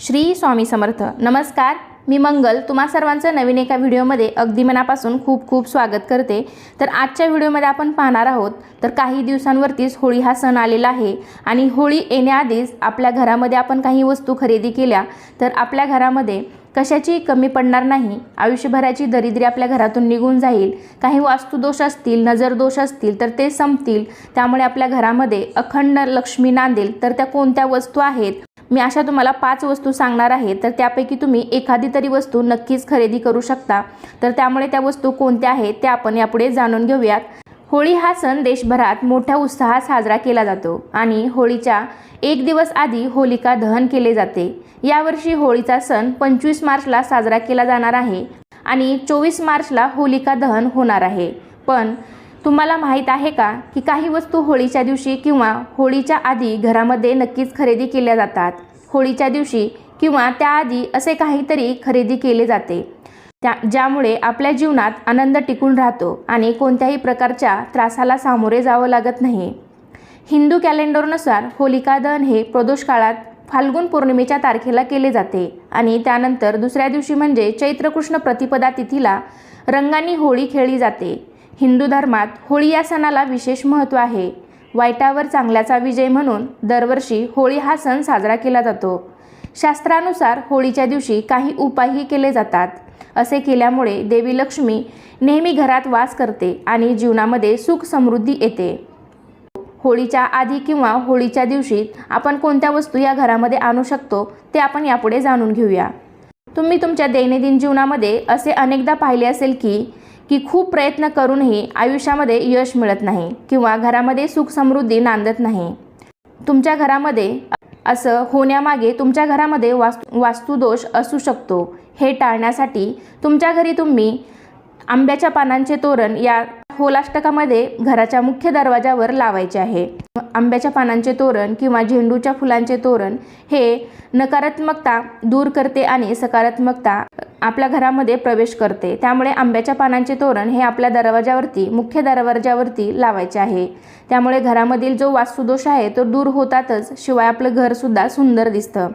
श्री स्वामी समर्थ. नमस्कार मी मंगल. तुम्हा सर्वांचं नवीन एका व्हिडिओमध्ये अगदी मनापासून खूप खूप स्वागत करते. तर आजच्या व्हिडिओमध्ये आपण पाहणार आहोत तर काही दिवसांवरतीच होळी हा सण आलेला आहे आणि होळी येण्याआधीच आपल्या घरामध्ये आपण काही वस्तू खरेदी केल्या तर आपल्या घरामध्ये कशाची कमी पडणार नाही आयुष्यभराची दरिद्री आपल्या घरातून निघून जाईल काही वास्तुदोष असतील नजरदोष असतील तर ते संपतील. त्यामुळे आपल्या घरामध्ये अखंड लक्ष्मी नांदेल तर त्या कोणत्या वस्तू आहेत? मी अशा तुम्हाला पाच वस्तू सांगणार आहे तर त्यापैकी तुम्ही एखादी तरी वस्तू नक्कीच खरेदी करू शकता. तर त्यामुळे त्या वस्तू कोणत्या आहेत त्या आपण यापुढे जाणून घेऊयात. होळी हा सण देशभरात मोठ्या उत्साहात साजरा केला जातो आणि होळीच्या एक दिवस आधी होलिका दहन केले जाते. यावर्षी होळीचा सण पंचवीस मार्चला साजरा केला जाणार आहे आणि चोवीस मार्चला होलिका दहन होणार आहे. पण तुम्हाला माहीत आहे का की काही वस्तू होळीच्या दिवशी किंवा होळीच्या आधी घरामध्ये नक्कीच खरेदी केल्या जातात. होळीच्या दिवशी किंवा त्याआधी असे काहीतरी खरेदी केले जाते. त्या ज्यामुळे आपल्या जीवनात आनंद टिकून राहतो आणि कोणत्याही प्रकारच्या त्रासाला सामोरे जावं लागत नाही. हिंदू कॅलेंडरनुसार होलिका दहन हे प्रदोष काळात फाल्गुन पौर्णिमेच्या तारखेला केले जाते आणि त्यानंतर दुसऱ्या दिवशी म्हणजे चैत्रकृष्ण प्रतिपदा तिथीला रंगांनी होळी खेळली जाते. हिंदू धर्मात होळी या सणाला विशेष महत्त्व आहे. वाईटावर चांगल्याचा विजय म्हणून दरवर्षी होळी हा सण साजरा केला जातो. शास्त्रानुसार होळीच्या दिवशी काही उपायही केले जातात. असे केल्यामुळे देवी लक्ष्मी नेहमी घरात वास करते आणि जीवनामध्ये सुख समृद्धी येते. होळीच्या आधी किंवा होळीच्या दिवशी आपण कोणत्या वस्तू या घरामध्ये आणू शकतो ते आपण यापुढे जाणून घेऊया. तुम्ही तुमच्या दैनंदिन जीवनामध्ये असे अनेकदा पाहिले असेल की की खूप प्रयत्न करूनही आयुष्यामध्ये यश मिळत नाही किंवा घरामध्ये सुख समृद्धी नांदत नाही. तुमच्या घरामध्ये असं होण्यामागे तुमच्या घरामध्ये वास्तू वास्तुदोष असू शकतो. हे टाळण्यासाठी तुमच्या घरी तुम्ही आंब्याच्या पानांचे तोरण या होलाष्टकामध्ये घराच्या मुख्य दरवाजावर लावायचे आहे. आंब्याच्या पानांचे तोरण किंवा झेंडूच्या फुलांचे तोरण हे नकारात्मकता दूर करते आणि सकारात्मकता आपल्या घरामध्ये प्रवेश करते. त्यामुळे आंब्याच्या पानांचे तोरण हे आपल्या दरवाजावरती मुख्य दरवाजावरती लावायचे आहे. त्यामुळे घरामधील जो वास्तुदोष आहे तो दूर होतातच शिवाय आपलं घरसुद्धा सुंदर दिसतं.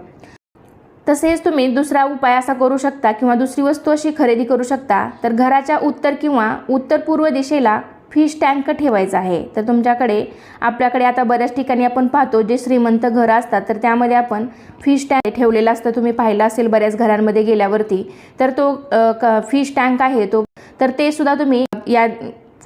तसेच तुम्ही दुसरा उपाय असा करू शकता किंवा दुसरी वस्तू अशी खरेदी करू शकता. तर घराच्या उत्तर किंवा उत्तर पूर्व दिशेला फिश टँक ठेवायचा आहे. तर तुमच्याकडे आपल्याकडे आता बऱ्याच ठिकाणी आपण पाहतो जे श्रीमंत घरं असतात तर त्यामध्ये आपण फिश टँक ठेवलेला असतं. तुम्ही पाहिलं असेल बऱ्याच घरांमध्ये गेल्यावरती. तर तो क फिश टँक आहे तो. तर ते सुद्धा तुम्ही या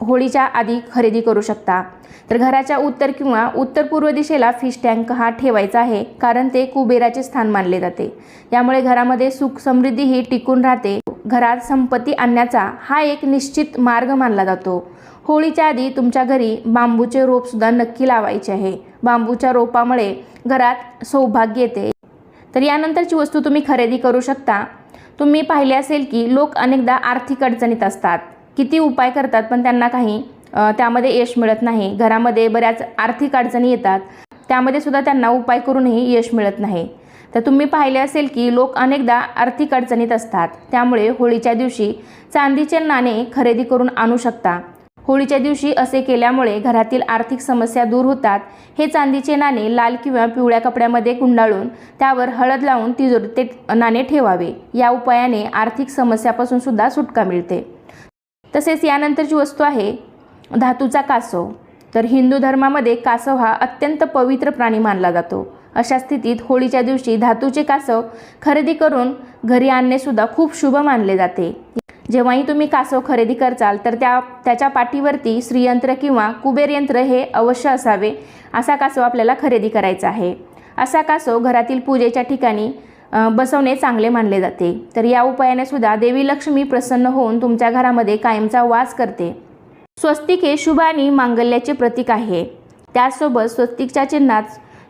होळीच्या आधी खरेदी करू शकता. तर घराच्या उत्तर किंवा उत्तर पूर्व दिशेला फिश टँक हा ठेवायचा आहे कारण ते कुबेराचे स्थान मानले जाते. यामुळे घरामध्ये सुख समृद्धी ही टिकून राहते. घरात संपत्ती आणण्याचा हा एक निश्चित मार्ग मानला जातो. होळीच्या आधी तुमच्या घरी बांबूचे रोपसुद्धा नक्की लावायचे आहे. बांबूच्या रोपामुळे घरात सौभाग्य येते. तर यानंतरची वस्तू तुम्ही खरेदी करू शकता. तुम्ही पाहिले असेल की लोक अनेकदा आर्थिक अडचणीत असतात. किती उपाय करतात पण त्यांना काही त्यामध्ये यश मिळत नाही. घरामध्ये बऱ्याच आर्थिक अडचणी येतात. त्यामध्ये सुद्धा त्यांना उपाय करूनही यश मिळत नाही. तर तुम्ही पाहिले असेल की लोक अनेकदा आर्थिक अडचणीत असतात. त्यामुळे होळीच्या दिवशी चांदीचे नाणे खरेदी करून आणू शकता. होळीच्या दिवशी असे केल्यामुळे घरातील आर्थिक समस्या दूर होतात. हे चांदीचे नाणे लाल किंवा पिवळ्या कपड्यामध्ये गुंडाळून त्यावर हळद लावून तिजोरीत ते नाणे ठेवावे. या उपायाने आर्थिक समस्यापासून सुद्धा सुटका मिळते. तसेच यानंतरची वस्तू आहे धातूचा कासव तर हिंदू धर्मामध्ये कासव हा अत्यंत पवित्र प्राणी मानला जातो. अशा स्थितीत होळीच्या दिवशी धातूचे कासव खरेदी करून घरी आणणेसुद्धा खूप शुभ मानले जाते. जेव्हाही तुम्ही कासव खरेदी करचाल तर त्या त्याच्या पाठीवरती श्रीयंत्र किंवा कुबेर यंत्र हे अवश्य असावे असा कासव आपल्याला खरेदी करायचा आहे. असा कासव घरातील पूजेच्या ठिकाणी बसवणे चांगले मानले जाते. तर या उपायाने सुद्धा देवी लक्ष्मी प्रसन्न होऊन तुमच्या घरामध्ये कायमचा वास करते. स्वस्तिक हे शुभ आणि मांगल्याचे प्रतीक आहे. त्याचसोबत स्वस्तिकच्या चिन्हात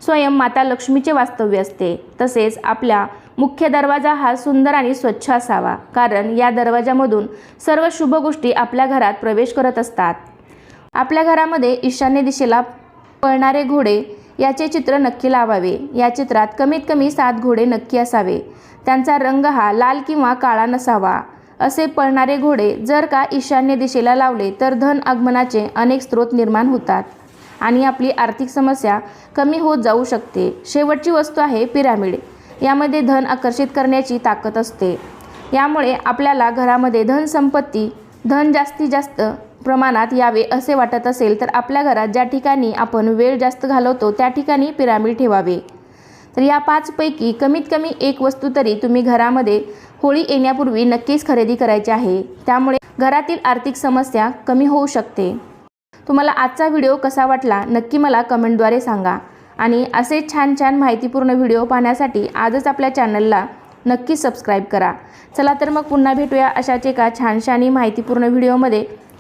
स्वयं माता लक्ष्मीचे वास्तव्य असते. तसेच आपल्या मुख्य दरवाजा हा सुंदर आणि स्वच्छ असावा. कारण या दरवाजामधून सर्व शुभ गोष्टी आपल्या घरात प्रवेश करत असतात. आपल्या घरामध्ये ईशान्य दिशेला पळणारे घोडे याचे चित्र नक्की लावावे. या चित्रात कमीत कमी सात घोडे नक्की असावे. त्यांचा रंग हा लाल किंवा काळा नसावा. असे पळणारे घोडे जर का ईशान्य दिशेला लावले तर धन आगमनाचे अनेक स्रोत निर्माण होतात. आणि आपली आर्थिक समस्या कमी होत जाऊ शकते. शेवटची वस्तू आहे पिरामिड. यामध्ये धन आकर्षित करण्याची ताकद असते. यामुळे आपल्याला घरामध्ये धनसंपत्ती धन जास्तीत जास्त प्रमाणात यावे असे वाटत असेल तर आपल्या घरात ज्या ठिकाणी आपण वेळ जास्त घालवतो त्या ठिकाणी पिरामिड ठेवावे. तर या पाचपैकी कमीत कमी एक वस्तू तरी तुम्ही घरामध्ये होळी येण्यापूर्वी नक्कीच खरेदी करायची आहे. त्यामुळे घरातील आर्थिक समस्या कमी होऊ शकते. तुम्हाला आजचा व्हिडिओ कसा वाटला नक्की मला कमेंटद्वारे सांगा. आणि असे छान छान माहितीपूर्ण व्हिडिओ पाहण्यासाठी आजच आपल्या चॅनलला नक्की सबस्क्राईब करा. चला तर मग पुन्हा भेटूया अशाच एका छानशानी माहितीपूर्ण व्हिडिओमध्ये.